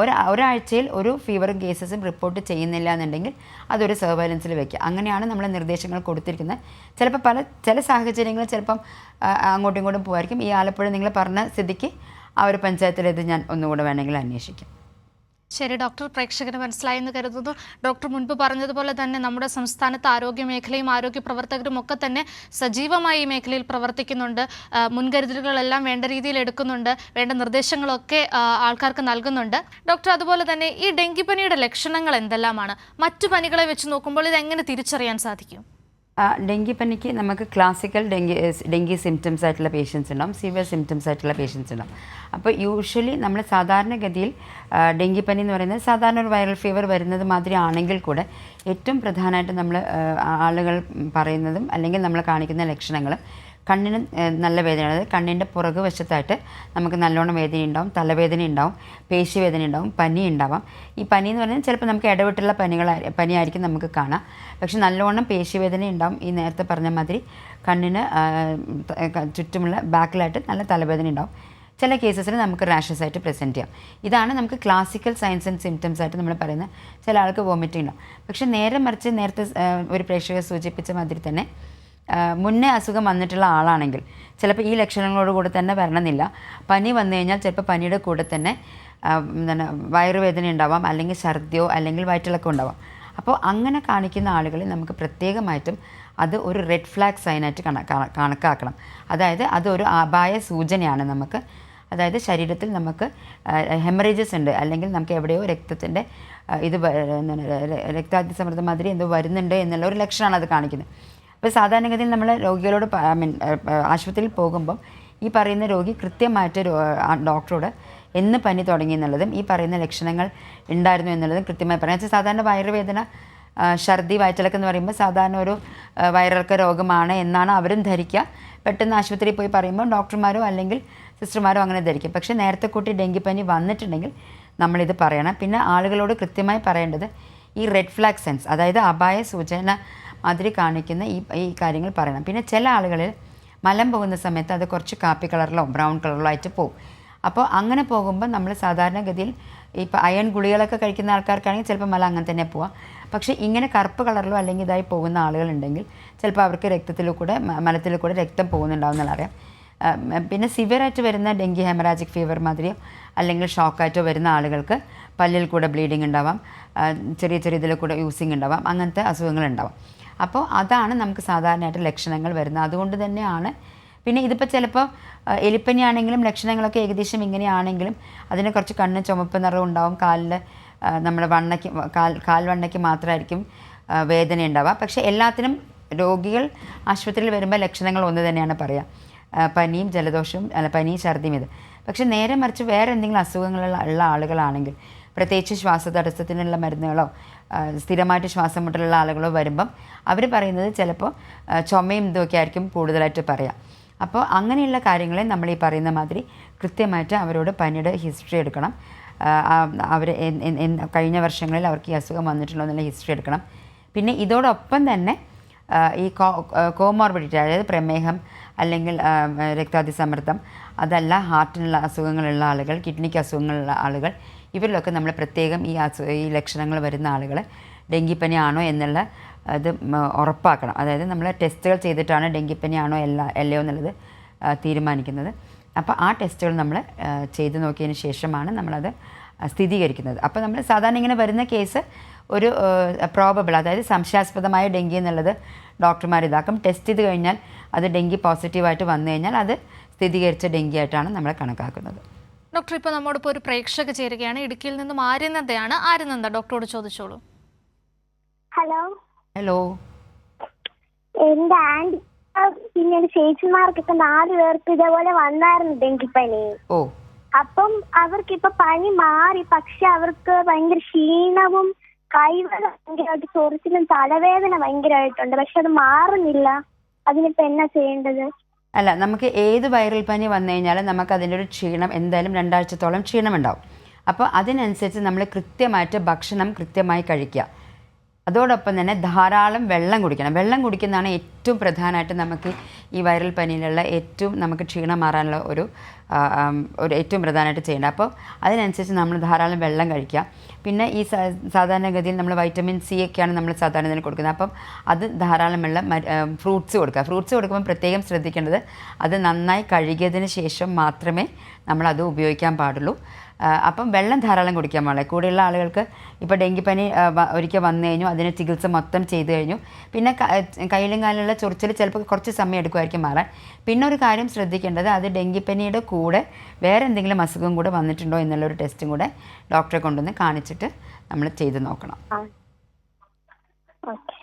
ഒരു ഒരാഴ്ചയിൽ ഒരു ഫീവറും കേസസും റിപ്പോർട്ട് ചെയ്യുന്നില്ല എന്നുണ്ടെങ്കിൽ അതൊരു സർവൈലൻസിൽ വയ്ക്കുക അങ്ങനെയാണ് നമ്മൾ നിർദ്ദേശങ്ങൾ കൊടുത്തിരിക്കുന്നത്. ചിലപ്പോൾ പല ചില സാഹചര്യങ്ങളിൽ ചിലപ്പം അങ്ങോട്ടും ഇങ്ങോട്ടും പോകുമായിരിക്കും ഈ ആലപ്പുഴ നിങ്ങൾ പറഞ്ഞ സ്ഥിതിക്ക് ആ ഒരു പഞ്ചായത്തിലേത് ഞാൻ ഒന്നുകൂടെ വേണമെങ്കിൽ അന്വേഷിക്കും. ശരി ഡോക്ടർ. പ്രേക്ഷകന് മനസ്സിലായെന്ന് കരുതുന്നു. ഡോക്ടർ മുൻപ് പറഞ്ഞതുപോലെ തന്നെ നമ്മുടെ സംസ്ഥാനത്ത് ആരോഗ്യ മേഖലയും ആരോഗ്യ പ്രവർത്തകരും ഒക്കെ തന്നെ സജീവമായി ഈ മേഖലയിൽ പ്രവർത്തിക്കുന്നുണ്ട്. മുൻകരുതലുകളെല്ലാം വേണ്ട രീതിയിൽ എടുക്കുന്നുണ്ട്. വേണ്ട നിർദ്ദേശങ്ങളൊക്കെ ആൾക്കാർക്ക് നൽകുന്നുണ്ട്. ഡോക്ടർ അതുപോലെ തന്നെ ഈ ഡെങ്കിപ്പനിയുടെ ലക്ഷണങ്ങൾ എന്തെല്ലാമാണ്? മറ്റു പനികളെ വെച്ച് നോക്കുമ്പോൾ ഇത് എങ്ങനെ തിരിച്ചറിയാൻ സാധിക്കും? ഡെങ്കിപ്പനിക്ക് നമുക്ക് ക്ലാസിക്കൽ ഡെങ്കി ഡെങ്കി സിംറ്റംസ് ആയിട്ടുള്ള പേഷ്യൻസ് ഉണ്ടാവും സിവിയർ സിംറ്റംസ് ആയിട്ടുള്ള പേഷ്യൻസ് ഉണ്ടാവും. അപ്പോൾ യൂഷ്വലി നമ്മൾ സാധാരണഗതിയിൽ ഡെങ്കിപ്പനി എന്ന് പറയുന്നത് സാധാരണ ഒരു വൈറൽ ഫീവർ വരുന്നത് മാതിരി ആണെങ്കിൽ കൂടെ ഏറ്റവും പ്രധാനമായിട്ട് നമ്മൾ ആളുകൾ പറയുന്നതും അല്ലെങ്കിൽ നമ്മൾ കാണിക്കുന്ന ലക്ഷണങ്ങൾ കണ്ണിന് നല്ല വേദന അതായത് കണ്ണിന്റെ പുറകു വശത്തായിട്ട് നമുക്ക് നല്ലോണം വേദന ഉണ്ടാവും തലവേദന ഉണ്ടാവും പേശിവേദന ഉണ്ടാവും പനി ഉണ്ടാവാം. ഈ പനി എന്ന് പറഞ്ഞാൽ ചിലപ്പോൾ നമുക്ക് ഇടവിട്ടുള്ള പനികൾ പനിയായിരിക്കും നമുക്ക് കാണാം. പക്ഷെ നല്ലോണം പേശിവേദന ഉണ്ടാവും ഈ നേരത്തെ പറഞ്ഞ മാതിരി കണ്ണിന് ചുറ്റുമുള്ള ബാക്കിലായിട്ട് നല്ല തലവേദന ഉണ്ടാവും. ചില കേസസിൽ നമുക്ക് റാഷസ് ആയിട്ട് പ്രസന്റ് ചെയ്യാം. ഇതാണ് നമുക്ക് ക്ലാസിക്കൽ സയൻസ് ആൻഡ് സിംറ്റംസ് ആയിട്ട് നമ്മൾ പറയുന്നത്. ചില ആൾക്ക് വോമിറ്റിംഗ് ഉണ്ടാവും. പക്ഷേ നേരെ മറിച്ച് നേരത്തെ ഒരു പ്രേക്ഷകർ സൂചിപ്പിച്ച മാതിരി തന്നെ മുന്നേ അസുഖം വന്നിട്ടുള്ള ആളാണെങ്കിൽ ചിലപ്പോൾ ഈ ലക്ഷണങ്ങളോട് കൂടെ തന്നെ വരണമെന്നില്ല. പനി വന്നു കഴിഞ്ഞാൽ ചിലപ്പോൾ പനിയുടെ കൂടെ തന്നെ എന്താണ് വയറുവേദന ഉണ്ടാവാം അല്ലെങ്കിൽ ഛർദ്ദിയോ അല്ലെങ്കിൽ വയറ്റിളക്കം ഉണ്ടാവാം. അപ്പോൾ അങ്ങനെ കാണിക്കുന്ന ആളുകളെ നമുക്ക് പ്രത്യേകമായിട്ടും അത് ഒരു റെഡ് ഫ്ലാഗ് സൈനായിട്ട് കണ കണ- കണക്കാക്കണം. അതായത് അതൊരു അപായ സൂചനയാണ് നമുക്ക്. അതായത് ശരീരത്തിൽ നമുക്ക് ഹെമറേജസ് ഉണ്ട്. അല്ലെങ്കിൽ നമുക്ക് എവിടെയോ രക്തത്തിന്റെ ഇത് വ- എന്താണ് ര- രക്താതിസമ്മർദ്ദം മാതിരി എന്തോ വരുന്നുണ്ട് എന്നുള്ള ഒരു ലക്ഷണമാണ് അത് കാണിക്കുന്നത്. അപ്പോൾ സാധാരണഗതിയിൽ നമ്മൾ രോഗികളോട് ഐ മീൻ ആശുപത്രിയിൽ പോകുമ്പം ഈ പറയുന്ന രോഗി കൃത്യമായിട്ട് ഡോക്ടറോട് എന്ന് പനി തുടങ്ങി എന്നുള്ളതും ഈ പറയുന്ന ലക്ഷണങ്ങൾ ഉണ്ടായിരുന്നു എന്നുള്ളതും കൃത്യമായി പറയാം. വെച്ചാൽ സാധാരണ വയറുവേദന ഛർദി വയറ്റിളക്കം എന്ന് പറയുമ്പോൾ സാധാരണ ഒരു വയറിളക്ക രോഗമാണ് എന്നാണ് അവരും ധരിക്കുക പെട്ടെന്ന് ആശുപത്രിയിൽ പോയി പറയുമ്പോൾ ഡോക്ടർമാരോ അല്ലെങ്കിൽ സിസ്റ്റർമാരോ അങ്ങനെ ധരിക്കും. പക്ഷേ നേരത്തെ കൂട്ടി ഡെങ്കിപ്പനി വന്നിട്ടുണ്ടെങ്കിൽ നമ്മളിത് പറയണം. പിന്നെ ആളുകളോട് കൃത്യമായി പറയേണ്ടത് ഈ റെഡ് ഫ്ലാഗ് സെൻസ് അതായത് അപായ സൂചന മാതിരി കാണിക്കുന്ന ഈ ഈ കാര്യങ്ങൾ പറയണം. പിന്നെ ചില ആളുകളിൽ മലം പോകുന്ന സമയത്ത് അത് കുറച്ച് കാപ്പി കളറിലോ ബ്രൗൺ കളറിലോ ആയിട്ട് പോകും അപ്പോൾ അങ്ങനെ പോകുമ്പോൾ നമ്മൾ സാധാരണഗതിയിൽ ഇപ്പോൾ അയൺ ഗുളികളൊക്കെ കഴിക്കുന്ന ആൾക്കാർക്കാണെങ്കിൽ ചിലപ്പോൾ മല അങ്ങനെ തന്നെ പോവാം. പക്ഷേ ഇങ്ങനെ കറുപ്പ് കളറിലോ അല്ലെങ്കിൽ ഇതായി പോകുന്ന ആളുകളുണ്ടെങ്കിൽ ചിലപ്പോൾ അവർക്ക് രക്തത്തിൽ കൂടെ മലത്തിൽ കൂടെ രക്തം പോകുന്നുണ്ടാവും അറിയാം. പിന്നെ സിവിയറായിട്ട് വരുന്ന ഡെങ്കി ഹെമറാജിക് ഫീവർ മാതിരിയോ അല്ലെങ്കിൽ ഷോക്കായിട്ടോ വരുന്ന ആളുകൾക്ക് പല്ലിൽ കൂടെ ബ്ലീഡിങ് ഉണ്ടാവാം. ചെറിയ ചെറിയ ഇതിൽ കൂടെ യൂസിങ് ഉണ്ടാവാം. അങ്ങനത്തെ അസുഖങ്ങൾ ഉണ്ടാവാം. അപ്പോൾ അതാണ് നമുക്ക് സാധാരണയായിട്ട് ലക്ഷണങ്ങൾ വരുന്നത്. അതുകൊണ്ട് തന്നെയാണ് പിന്നെ ഇതിപ്പോൾ ചിലപ്പോൾ എലിപ്പനിയാണെങ്കിലും ലക്ഷണങ്ങളൊക്കെ ഏകദേശം ഇങ്ങനെയാണെങ്കിലും അതിന് കുറച്ച് കണ്ണ് ചുമപ്പ് നിറം ഉണ്ടാവും. കാലിൽ നമ്മുടെ വണ്ണയ്ക്ക് കാൽ കാൽവണ്ണയ്ക്ക് മാത്രമായിരിക്കും വേദന ഉണ്ടാവുക. പക്ഷേ എല്ലാത്തിനും രോഗികൾ ആശുപത്രിയിൽ വരുമ്പോൾ ലക്ഷണങ്ങൾ ഒന്ന് തന്നെയാണ് പറയുക പനിയും ജലദോഷവും അല്ല പനിയും ഛർദിയും ഇത്. പക്ഷേ നേരെ മറിച്ച് വേറെ എന്തെങ്കിലും അസുഖങ്ങളുള്ള ഉള്ള ആളുകളാണെങ്കിൽ പ്രത്യേകിച്ച് ശ്വാസതടസ്സത്തിനുള്ള മരുന്നുകളോ സ്ഥിരമായിട്ട് ശ്വാസം മുട്ടലുള്ള ആളുകളോ വരുമ്പം അവർ പറയുന്നത് ചിലപ്പോൾ ചുമയും ഇതൊക്കെ ആയിരിക്കും കൂടുതലായിട്ട് പറയാം. അപ്പോൾ അങ്ങനെയുള്ള കാര്യങ്ങളെ നമ്മൾ ഈ പറയുന്ന മാതിരി കൃത്യമായിട്ട് അവരോട് പനിയുടെ ഹിസ്റ്ററി എടുക്കണം. അവർ കഴിഞ്ഞ വർഷങ്ങളിൽ അവർക്ക് ഈ അസുഖം വന്നിട്ടുണ്ടോ എന്നുള്ള ഹിസ്റ്ററി എടുക്കണം. പിന്നെ ഇതോടൊപ്പം തന്നെ ഈ കോമോർബിഡിറ്റി അതായത് പ്രമേഹം അല്ലെങ്കിൽ രക്താതിസമ്മർദ്ദം അതല്ല ഹാർട്ടിനുള്ള അസുഖങ്ങളുള്ള ആളുകൾ കിഡ്നിക്ക് അസുഖങ്ങളുള്ള ആളുകൾ ഇവരിലൊക്കെ നമ്മൾ പ്രത്യേകം ഈ അസു ഈ ലക്ഷണങ്ങൾ വരുന്ന ആളുകളെ ഡെങ്കിപ്പനി ആണോ എന്നുള്ള അത് ഉറപ്പാക്കണം. അതായത് നമ്മൾ ടെസ്റ്റുകൾ ചെയ്തിട്ടാണ് ഡെങ്കിപ്പനി ആണോ അല്ല അല്ലയോ എന്നുള്ളത് തീരുമാനിക്കുന്നത്. അപ്പോൾ ആ ടെസ്റ്റുകൾ നമ്മൾ ചെയ്തു നോക്കിയതിന് ശേഷമാണ് നമ്മളത് സ്ഥിരീകരിക്കുന്നത്. അപ്പോൾ നമ്മൾ സാധാരണ ഇങ്ങനെ വരുന്ന കേസ് ഒരു പ്രോബബിൾ അതായത് സംശയാസ്പദമായ ഡെങ്കി എന്നുള്ളത് ഡോക്ടർമാർ ഇതാക്കും. ടെസ്റ്റ് ചെയ്ത് കഴിഞ്ഞാൽ അത് ഡെങ്കി പോസിറ്റീവായിട്ട് വന്നു കഴിഞ്ഞാൽ അത് സ്ഥിരീകരിച്ച ഡെങ്കി ആയിട്ടാണ് നമ്മൾ കണക്കാക്കുന്നത്. ഡോക്ടർ ഇപ്പോൾ നമ്മോടൊപ്പം ഒരു പ്രേക്ഷക ചേരുകയാണ്. ഇടുക്കിയിൽ നിന്നും ആര്യനന്ദയാണ്. ആര്യനന്ദ ഡോക്ടറോട് ചോദിച്ചോളൂ. ഹലോ. ഹലോ. എന്റെ ആന്റി പിന്നെ ചേച്ചിമാർക്കൊക്കെ നാല് പേർക്ക് ഇതേപോലെ വന്നായിരുന്നു ഡെങ്കിപ്പനി ഓ. അപ്പം അവർക്ക് ഇപ്പൊ പനി മാറി പക്ഷെ അവർക്ക് ഭയങ്കര ക്ഷീണവും കൈവേദന ഭയങ്കരമായിട്ട് ചൊറിച്ചിലും തലവേദന ഭയങ്കരമായിട്ടുണ്ട്. പക്ഷെ അത് മാറുന്നില്ല. അതിനിപ്പോ എന്നാ ചെയ്യേണ്ടത്? അല്ല നമുക്ക് ഏത് വൈറൽ പനി വന്നു കഴിഞ്ഞാലും നമുക്ക് അതിന്റെ ഒരു ക്ഷീണം എന്തായാലും രണ്ടാഴ്ചത്തോളം ക്ഷീണമുണ്ടാവും. അപ്പോൾ അതിനനുസരിച്ച് നമ്മൾ കൃത്യമായിട്ട് ഭക്ഷണം കൃത്യമായി കഴിക്കുക. അതോടൊപ്പം തന്നെ ധാരാളം വെള്ളം കുടിക്കണം. വെള്ളം കുടിക്കുന്നതാണ് ഏറ്റവും പ്രധാനമായിട്ട് നമുക്ക് ഈ വൈറൽ പനിയിലുള്ള ഏറ്റവും നമുക്ക് ക്ഷീണം മാറാനുള്ള ഒരു ഒരു ഏറ്റവും പ്രധാനമായിട്ട് ചെയ്യേണ്ടത്. അപ്പോൾ അതിനനുസരിച്ച് നമ്മൾ ധാരാളം വെള്ളം കഴിക്കുക. പിന്നെ ഈ സാധാരണഗതിയിൽ നമ്മൾ വൈറ്റമിൻ സി ഒക്കെയാണ് നമ്മൾ സാധാരണ തന്നെ കൊടുക്കുന്നത്. അപ്പം അത് ധാരാളം വെള്ളം ഫ്രൂട്ട്സ് കൊടുക്കുക. ഫ്രൂട്ട്സ് കൊടുക്കുമ്പോൾ പ്രത്യേകം ശ്രദ്ധിക്കേണ്ടത് അത് നന്നായി കഴുകിയതിന് ശേഷം മാത്രമേ നമ്മൾ അത് ഉപയോഗിക്കാൻ പാടുള്ളൂ. അപ്പം വെള്ളം ധാരാളം കുടിക്കാൻ പാടില്ല. കൂടെയുള്ള ആളുകൾക്ക് ഇപ്പോൾ ഡെങ്കിപ്പനി ഒരിക്കൽ വന്നു കഴിഞ്ഞു അതിന് ചികിത്സ മൊത്തം ചെയ്തു കഴിഞ്ഞു. പിന്നെ കയ്യിലും കാലിലുള്ള ചൊറിച്ചിൽ ചിലപ്പോൾ കുറച്ച് സമയം എടുക്കുമായിരിക്കും മാറാൻ. പിന്നെ ഒരു കാര്യം ശ്രദ്ധിക്കേണ്ടത് അത് ഡെങ്കിപ്പനിയുടെ കൂടെ വേറെ എന്തെങ്കിലും അസുഖം കൂടെ വന്നിട്ടുണ്ടോ എന്നുള്ളൊരു ടെസ്റ്റും കൂടെ ഡോക്ടറെ കൊണ്ടുവന്ന് കാണിച്ചിട്ട് നമ്മൾ ചെയ്ത് നോക്കണം. ഓക്കെ.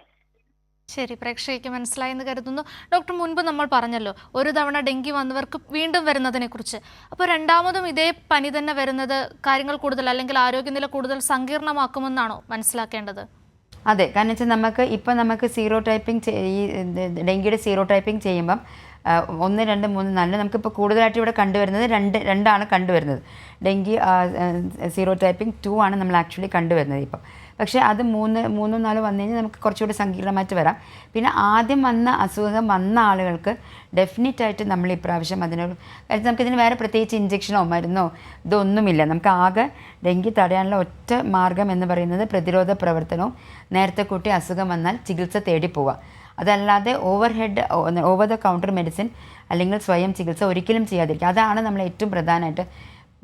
ശരി പ്രേക്ഷകയ്ക്ക് മനസ്സിലായെന്ന് കരുതുന്നു. ഡോക്ടർ മുൻപ് നമ്മൾ പറഞ്ഞല്ലോ ഒരു തവണ ഡെങ്കി വന്നവർക്ക് വീണ്ടും വരുന്നതിനെ കുറിച്ച് അപ്പോൾ രണ്ടാമതും ഇതേ പനി തന്നെ വരുന്നത് കാര്യങ്ങൾ കൂടുതൽ അല്ലെങ്കിൽ ആരോഗ്യനില കൂടുതൽ സങ്കീർണമാക്കുമെന്നാണോ മനസ്സിലാക്കേണ്ടത്? അതെ കാരണം വെച്ചാൽ നമുക്ക് ഇപ്പം നമുക്ക് സീറോ ടൈപ്പിംഗ് ഈ ഡെങ്കിയുടെ സീറോ ടൈപ്പിംഗ് ചെയ്യുമ്പം ഒന്ന് രണ്ട് മൂന്ന് നാല് നമുക്കിപ്പോൾ കൂടുതലായിട്ട് ഇവിടെ കണ്ടുവരുന്നത് രണ്ട് രണ്ടാണ് കണ്ടുവരുന്നത്. ഡെങ്കി സീറോ ടൈപ്പിംഗ് ടു ആണ് നമ്മൾ ആക്ച്വലി കണ്ടുവരുന്നത് ഇപ്പം. പക്ഷേ അത് മൂന്ന് മൂന്നോ നാലോ വന്നു കഴിഞ്ഞാൽ നമുക്ക് കുറച്ചുകൂടി സങ്കീർണമായിട്ട് വരാം. പിന്നെ ആദ്യം വന്ന അസുഖം വന്ന ആളുകൾക്ക് ഡെഫിനറ്റ് ആയിട്ട് നമ്മൾ ഇപ്രാവശ്യം അതിനൊരു കാര്യം നമുക്കിതിന് വേറെ പ്രത്യേകിച്ച് ഇഞ്ചക്ഷനോ മരുന്നോ ഇതൊന്നുമില്ല. നമുക്ക് ആകെ ഡെങ്കി തടയാനുള്ള ഒറ്റ മാർഗം എന്ന് പറയുന്നത് പ്രതിരോധ പ്രവർത്തനവും നേരത്തെ കൂട്ടി അസുഖം വന്നാൽ ചികിത്സ തേടി പോവുക. അതല്ലാതെ over head over the counter medicine അല്ലെങ്കിൽ സ്വയം ചികിത്സ ഒരിക്കലും ചെയ്യാതിരിക്കുക. അതാണ് നമ്മൾ ഏറ്റവും പ്രധാനമായിട്ട്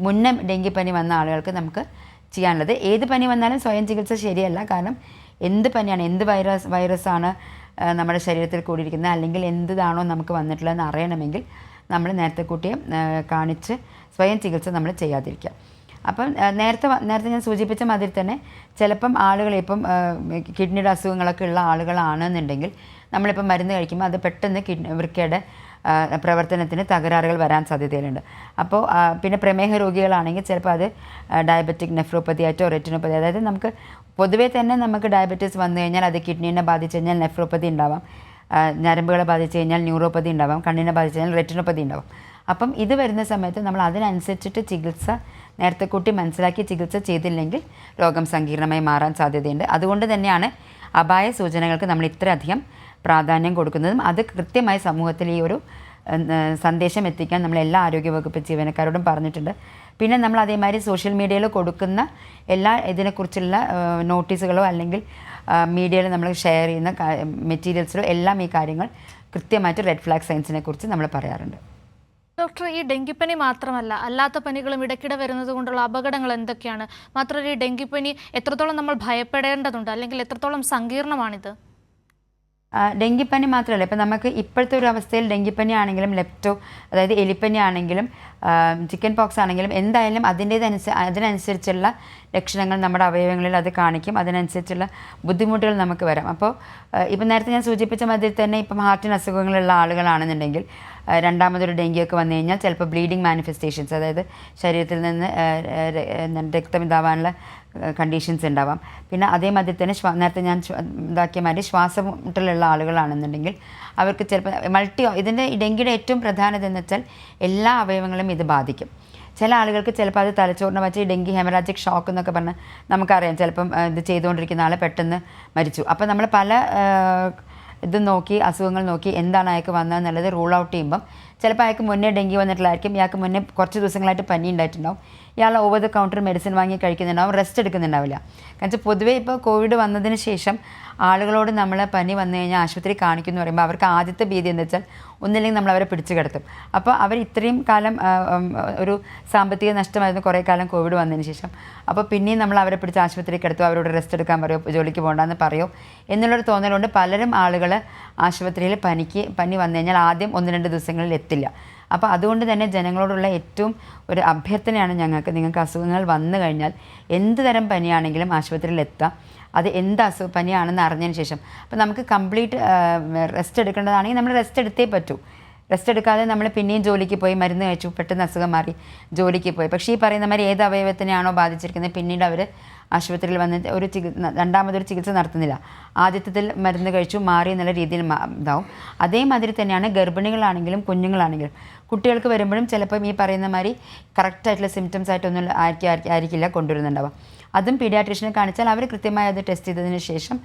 മുന്നേ ഡെങ്കിപ്പനി വന്ന ആളുകൾക്ക് നമുക്ക് ചെയ്യാനുള്ളത്. ഏത് പനി വന്നാലും സ്വയം ചികിത്സ ശരിയല്ല. കാരണം എന്ത് പനിയാണ് എന്ത് വൈറസ് വൈറസാണ് നമ്മുടെ ശരീരത്തിൽ കൂടിയിരിക്കുന്നത്. അല്ലെങ്കിൽ എന്താണോ നമുക്ക് വന്നിട്ടുള്ളതെന്ന് അറിയണമെങ്കിൽ നമ്മൾ നേരത്തെ കൂട്ടിയെ കാണിച്ച് സ്വയം ചികിത്സ നമ്മൾ ചെയ്യാതിരിക്കുക. അപ്പം നേരത്തെ നേരത്തെ ഞാൻ സൂചിപ്പിച്ച മാതിരി തന്നെ ചിലപ്പം ആളുകൾ ഇപ്പം കിഡ്നിയുടെ അസുഖങ്ങളൊക്കെ ഉള്ള ആളുകളാണെന്നുണ്ടെങ്കിൽ നമ്മളിപ്പം മരുന്ന് കഴിക്കുമ്പോൾ അത് പെട്ടെന്ന് കിഡ്നി വൃക്കയുടെ പ്രവർത്തനത്തിന് തകരാറുകൾ വരാൻ സാധ്യതയുണ്ട് അപ്പോൾ പിന്നെ പ്രമേഹ രോഗികളാണെങ്കിൽ ചിലപ്പോൾ അത് ഡയബറ്റിക് നെഫ്രോപ്പതി ആയിട്ടോ റെറ്റിനോപ്പതി അതായത് നമുക്ക് പൊതുവേ തന്നെ നമുക്ക് ഡയബറ്റീസ് വന്നു കഴിഞ്ഞാൽ അത് കിഡ്നീനെ ബാധിച്ചു കഴിഞ്ഞാൽ നെഫ്രോപ്പതി ഉണ്ടാവാം. ഞരമ്പുകളെ ബാധിച്ചു കഴിഞ്ഞാൽ ന്യൂറോപ്പതി ഉണ്ടാവാം. കണ്ണിനെ ബാധിച്ചു കഴിഞ്ഞാൽ റെറ്റിനോപ്പതി ഉണ്ടാവും. അപ്പം ഇത് വരുന്ന സമയത്ത് നമ്മൾ അതിനനുസരിച്ചിട്ട് ചികിത്സ നേരത്തെ കൂട്ടി മനസ്സിലാക്കി ചികിത്സ ചെയ്തില്ലെങ്കിൽ രോഗം സങ്കീർണമായി മാറാൻ സാധ്യതയുണ്ട്. അതുകൊണ്ട് തന്നെയാണ് അപായ സൂചനകൾക്ക് നമ്മൾ ഇത്രയധികം പ്രാധാന്യം കൊടുക്കുന്നതും അത് കൃത്യമായി സമൂഹത്തിൽ ഈ ഒരു സന്ദേശം എത്തിക്കാൻ നമ്മൾ എല്ലാ ആരോഗ്യവകുപ്പ് ജീവനക്കാരോടും പറഞ്ഞിട്ടുണ്ട്. പിന്നെ നമ്മൾ അതേമാതിരി സോഷ്യൽ മീഡിയയിൽ കൊടുക്കുന്ന എല്ലാ ഇതിനെക്കുറിച്ചുള്ള നോട്ടീസുകളോ അല്ലെങ്കിൽ മീഡിയയിൽ നമ്മൾ ഷെയർ ചെയ്യുന്ന മെറ്റീരിയൽസിലോ എല്ലാം ഈ കാര്യങ്ങൾ കൃത്യമായിട്ട് റെഡ് ഫ്ലാഗ് സയൻസിനെ കുറിച്ച് നമ്മൾ പറയാറുണ്ട്. ഡോക്ടർ ഈ ഡെങ്കിപ്പനി മാത്രമല്ല അല്ലാത്ത പനികളും ഇടയ്ക്കിടെ വരുന്നത് കൊണ്ടുള്ള അപകടങ്ങൾ എന്തൊക്കെയാണ്? മാത്രമല്ല ഈ ഡെങ്കിപ്പനി എത്രത്തോളം നമ്മൾ ഭയപ്പെടേണ്ടതുണ്ട്? അല്ലെങ്കിൽ എത്രത്തോളം സങ്കീർണമാണിത്? ഡെങ്കിപ്പനി മാത്രമല്ല ഇപ്പം നമുക്ക് ഇപ്പോഴത്തെ ഒരു അവസ്ഥയിൽ ഡെങ്കിപ്പനി ആണെങ്കിലും ലെപ്റ്റോ അതായത് എലിപ്പനി ആണെങ്കിലും ചിക്കൻ പോക്സ് ആണെങ്കിലും എന്തായാലും അതിന്റേതനുസ അതിനനുസരിച്ചുള്ള ലക്ഷണങ്ങൾ നമ്മുടെ അവയവങ്ങളിൽ അത് കാണിക്കും. അതിനനുസരിച്ചുള്ള ബുദ്ധിമുട്ടുകൾ നമുക്ക് വരാം. അപ്പോൾ ഇപ്പം നേരത്തെ ഞാൻ സൂചിപ്പിച്ച മാതിരി തന്നെ ഇപ്പം ഹാർട്ടിന് അസുഖങ്ങളുള്ള ആളുകളാണെന്നുണ്ടെങ്കിൽ രണ്ടാമതൊരു ഡെങ്കിയൊക്കെ വന്നു കഴിഞ്ഞാൽ ചിലപ്പോൾ ബ്ലീഡിങ് മാനിഫെസ്റ്റേഷൻസ് അതായത് ശരീരത്തിൽ നിന്ന് രക്തമിതാവാനുള്ള കണ്ടീഷൻസ് ഉണ്ടാവാം പിന്നെ അതേമാതിരി തന്നെ ശ്വാ നേരത്തെ ഞാൻ ഇതാക്കിയ മാതിരി ശ്വാസമുട്ടലുള്ള ആളുകളാണെന്നുണ്ടെങ്കിൽ അവർക്ക് ചിലപ്പോൾ മൾട്ടി ഇതിന്റെ ഡെങ്കിയുടെ ഏറ്റവും പ്രധാനത എന്ന് വെച്ചാൽ എല്ലാ അവയവങ്ങളും ഇത് ബാധിക്കും. ചില ആളുകൾക്ക് ചിലപ്പോൾ അത് തലച്ചോറിനെ വെച്ച് ഡെങ്കി ഹെമറാജിക് ഷോക്ക് എന്നൊക്കെ പറഞ്ഞ് നമുക്കറിയാം. ചിലപ്പം ഇത് ചെയ്തുകൊണ്ടിരിക്കുന്ന ആളെ പെട്ടെന്ന് മരിച്ചു. അപ്പോൾ നമ്മൾ പല ഇത് നോക്കി അസുഖങ്ങൾ നോക്കി എന്താണ് അയാൾക്ക് വന്നതെന്നുള്ളത് റൂൾ ഔട്ട് ചെയ്യുമ്പം ചിലപ്പോൾ അയാൾക്ക് മുന്നേ ഡെങ്കി വന്നിട്ടുള്ളതായിരിക്കും. ഇയാൾക്ക് മുന്നേ കുറച്ച് ദിവസങ്ങളായിട്ട് പനി ഉണ്ടായിട്ടുണ്ടാവും. ഇയാൾ ഓവർ ദ കൗണ്ടർ മെഡിസിൻ വാങ്ങി കഴിക്കുന്നുണ്ടാവും റെസ്റ്റ് എടുക്കുന്നുണ്ടാവില്ല. കാരണം വെച്ചാൽ പൊതുവേ ഇപ്പോൾ കോവിഡ് വന്നതിന് ശേഷം ആളുകളോട് നമ്മൾ പനി വന്നു കഴിഞ്ഞാൽ ആശുപത്രി കാണിക്കുന്നു പറയുമ്പോൾ അവർക്ക് ആദ്യത്തെ ഭീതി എന്താ വെച്ചാൽ ഒന്നില്ലെങ്കിൽ നമ്മൾ അവരെ പിടിച്ചു കിടത്തും. അപ്പോൾ അവർ ഇത്രയും കാലം ഒരു സാമ്പത്തിക നഷ്ടമായിരുന്നു കുറേ കാലം കോവിഡ് വന്നതിന് ശേഷം. അപ്പോൾ പിന്നെയും നമ്മൾ അവരെ പിടിച്ച് ആശുപത്രിയിൽ കിടത്തും അവരോട് റെസ്റ്റ് എടുക്കാൻ പറയോ ജോലിക്ക് പോകണ്ടെന്ന് പറയും. എന്നുള്ളൊരു തോന്നലുകൊണ്ട് പലരും ആളുകൾ ആശുപത്രിയിൽ പനിക്ക് പനി വന്നു കഴിഞ്ഞാൽ ആദ്യം ഒന്ന് രണ്ട് ദിവസങ്ങളിൽ എത്തില്ല. അപ്പോൾ അതുകൊണ്ട് തന്നെ ജനങ്ങളോടുള്ള ഏറ്റവും ഒരു അഭ്യർത്ഥനയാണ് ഞങ്ങൾക്ക് നിങ്ങൾക്ക് അസുഖങ്ങൾ വന്നു കഴിഞ്ഞാൽ എന്ത് തരം പനിയാണെങ്കിലും ആശുപത്രിയിൽ എത്താം. അത് എന്ത് അസുഖ പനിയാണെന്ന് അറിഞ്ഞതിന് ശേഷം. അപ്പോൾ നമുക്ക് കംപ്ലീറ്റ് റെസ്റ്റ് എടുക്കേണ്ടതാണെങ്കിൽ നമ്മൾ റെസ്റ്റ് എടുത്തേ പറ്റൂ. റെസ്റ്റ് എടുക്കാതെ നമ്മൾ പിന്നെയും ജോലിക്ക് പോയി മരുന്ന് കഴിച്ചു പെട്ടെന്ന് അസുഖം മാറി ജോലിക്ക് പോയി. പക്ഷേ ഈ പറയുന്ന മാതിരി ഏത് അവയവത്തിനെയാണോ ബാധിച്ചിരിക്കുന്നത് പിന്നീട് അവർ ആശുപത്രിയിൽ വന്ന് ഒരു ചികി രണ്ടാമതൊരു ചികിത്സ നടത്തുന്നില്ല. ആദ്യത്തിൽ മരുന്ന് കഴിച്ചു മാറി എന്നുള്ള രീതിയിൽ ഇതാവും. അതേമാതിരി തന്നെയാണ് ഗർഭിണികളാണെങ്കിലും കുഞ്ഞുങ്ങളാണെങ്കിലും കുട്ടികൾക്ക് വരുമ്പോഴും ചിലപ്പം ഈ പറയുന്ന മാതിരി കറക്റ്റായിട്ടുള്ള സിംറ്റംസ് ആയിട്ടൊന്നും ആയിരിക്കും ആയിരിക്കും- ആയിരിക്കില്ല കൊണ്ടുവരുന്നുണ്ടാവുക. അതും പീഡിയാട്രീഷനെ കാണിച്ചാൽ അവർ കൃത്യമായി അത് ടെസ്റ്റ് ചെയ്തതിന് ശേഷം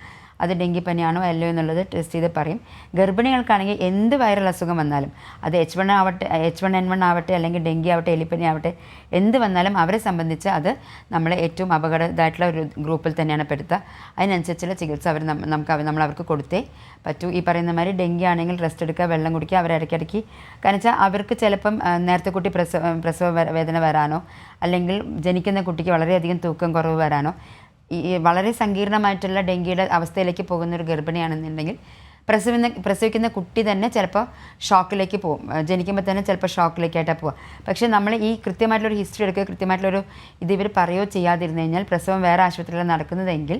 അത് ഡെങ്കിപ്പനിയാണോ അല്ലയോ എന്നുള്ളത് ടെസ്റ്റ് ചെയ്ത് പറയും. ഗർഭിണികൾക്കാണെങ്കിൽ എന്ത് വൈറൽ അസുഖം വന്നാലും അത് എച്ച് വൺ ആവട്ടെ എച്ച് വൺ എൻ വൺ ആവട്ടെ അല്ലെങ്കിൽ ഡെങ്കി ആവട്ടെ എലിപ്പനി ആവട്ടെ എന്ത് വന്നാലും അവരെ സംബന്ധിച്ച് അത് നമ്മളെ ഏറ്റവും അപകടമായിട്ടുള്ള ഒരു ഗ്രൂപ്പിൽ തന്നെയാണ് പെടുത്തുക. അതിനനുസരിച്ചുള്ള ചികിത്സ അവർ നമുക്ക് നമ്മൾ അവർക്ക് കൊടുത്തേ പറ്റൂ. ഈ പറയുന്ന മാതിരി ഡെങ്കി ആണെങ്കിൽ റെസ്റ്റ് എടുക്കുക വെള്ളം കുടിക്കുക അവർ ഇടയ്ക്കിടയ്ക്ക് കാരണം വെച്ചാൽ അവർക്ക് ചിലപ്പം നേരത്തെ കുട്ടി പ്രസവ പ്രസവ വേദന വരാനോ അല്ലെങ്കിൽ ജനിക്കുന്ന കുട്ടിക്ക് വളരെയധികം തൂക്കം കുറവ് വരാനോ ഈ വളരെ സങ്കീർണമായിട്ടുള്ള ഡെങ്കിയുടെ അവസ്ഥയിലേക്ക് പോകുന്ന ഒരു ഗർഭിണിയാണെന്നുണ്ടെങ്കിൽ പ്രസവിക്കുന്ന പ്രസവിക്കുന്ന കുട്ടി തന്നെ ചിലപ്പോൾ ഷോക്കിലേക്ക് പോകും. ജനിക്കുമ്പോൾ തന്നെ ചിലപ്പോൾ ഷോക്കിലേക്കായിട്ടാണ് പോവുക. പക്ഷേ നമ്മൾ ഈ കൃത്യമായിട്ടുള്ളൊരു ഹിസ്റ്ററി എടുക്കുക കൃത്യമായിട്ടുള്ളൊരു ഇത് ഇവർ പറയുകയോ ചെയ്യാതിരുന്നു കഴിഞ്ഞാൽ പ്രസവം വേറെ ആശുപത്രിയിൽ നടക്കുന്നതെങ്കിൽ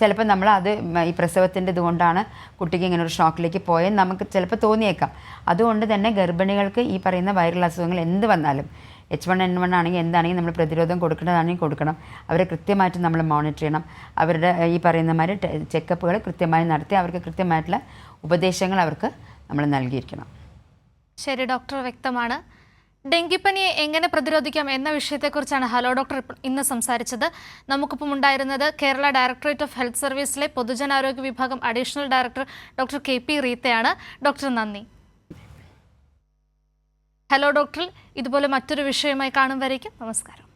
ചിലപ്പോൾ നമ്മൾ അത് ഈ പ്രസവത്തിന്റെ ഇതുകൊണ്ടാണ് കുട്ടിക്ക് ഇങ്ങനെ ഒരു ഷോക്കിലേക്ക് പോയെന്ന് നമുക്ക് ചിലപ്പോൾ തോന്നിയേക്കാം. അതുകൊണ്ട് തന്നെ ഗർഭിണികൾക്ക് ഈ പറയുന്ന വൈറൽ അസുഖങ്ങൾ എന്ത് വന്നാലും എച്ച് വൺ എൻ വൺ ആണെങ്കിൽ എന്താണെങ്കിൽ നമ്മൾ പ്രതിരോധം കൊടുക്കേണ്ടതാണെങ്കിൽ കൊടുക്കണം. അവരെ കൃത്യമായിട്ട് നമ്മൾ മോണിറ്റർ ചെയ്യണം. അവരുടെ ഈ പറയുന്ന മാതിരി ചെക്കപ്പുകൾ കൃത്യമായി നടത്തി അവർക്ക് കൃത്യമായിട്ടുള്ള ഉപദേശങ്ങൾ അവർക്ക് നമ്മൾ നൽകിയിരിക്കണം. ശരി ഡോക്ടർ വ്യക്തമാണ്. ഡെങ്കിപ്പനിയെ എങ്ങനെ പ്രതിരോധിക്കാം എന്ന വിഷയത്തെക്കുറിച്ചാണ് ഹലോ ഡോക്ടർ ഇന്ന് സംസാരിച്ചത്. നമുക്കിപ്പം ഉണ്ടായിരുന്നത് കേരള ഡയറക്ടറേറ്റ് ഓഫ് ഹെൽത്ത് സർവീസിലെ പൊതുജനാരോഗ്യ വിഭാഗം additional director doctor K P റീത്തയാണ്. Doctor നന്ദി. ഹലോ ഡോക്ടർ ഇതുപോലെ മറ്റൊരു വിഷയമായി കാണും വരേക്കും. നമസ്കാരം.